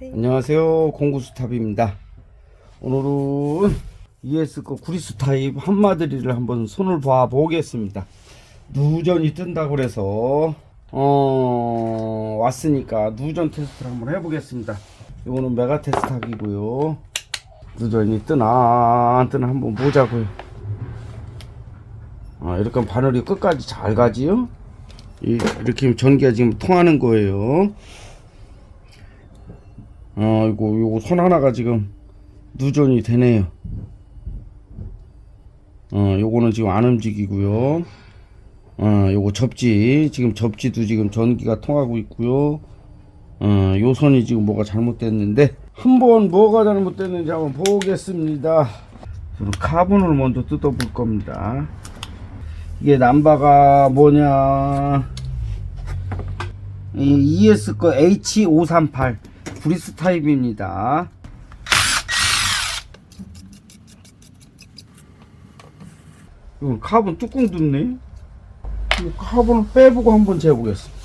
안녕하세요. 공구스탑입니다. 오늘은 ES 거 구리스 타입 한마디를 한번 손을 봐 보겠습니다. 누전이 뜬다고 그래서 어 왔으니까 누전 테스트를 한번 해보겠습니다. 이거는 메가 테스트하기고요. 누전이 뜨나 안 뜨나 한번 보자고요. 아 이렇게 바늘이 끝까지 잘 가지요? 이- 이렇게 전기가 지금 통하는 거예요 어, 이거, 요거 손 하나가 지금 누전이 되네요. 어, 요거는 지금 안 움직이고요. 어, 요거 접지, 지금 접지도 지금 전기가 통하고 있고요. 어, 요 손이 지금 뭐가 잘못됐는데, 한번 뭐가 잘못됐는지 한번 보겠습니다. 저는 카본을 먼저 뜯어 볼 겁니다. 이게 남바가 뭐냐, 이 ES 거 H538 브리스 타입입니다. 이거 카본 뚜껑 뜯네. 이거 카본을 빼보고 한번 재보겠습니다.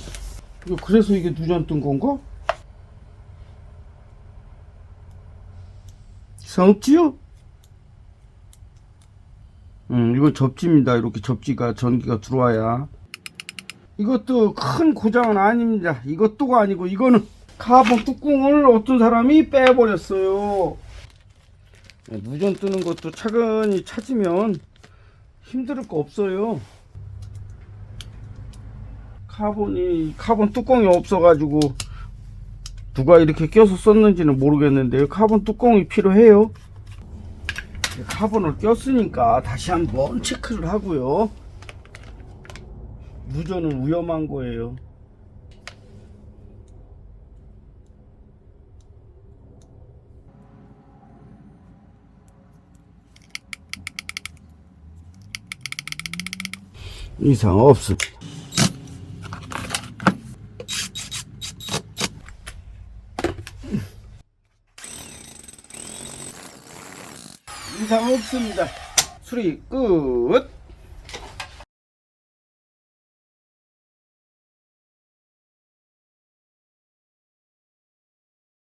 이거 그래서 이게 누전 뜬 건가? 이상 없지요? 음, 이거 접지입니다. 이렇게 접지가 전기가 들어와야. 이것도 큰 고장은 아닙니다. 이것도가 아니고 이거는 카본 뚜껑을 어떤 사람이 빼버렸어요. 네, 누전 뜨는 것도 차근히 찾으면 힘들 거 없어요. 카본이 카본 뚜껑이 없어가지고 누가 이렇게 껴서 썼는지는 모르겠는데요. 카본 뚜껑이 필요해요. 카본을 꼈으니까 다시 한번 체크를 하고요. 누전은 위험한 거예요. 이상 없습니다. 이상 없습니다. 수리 끝.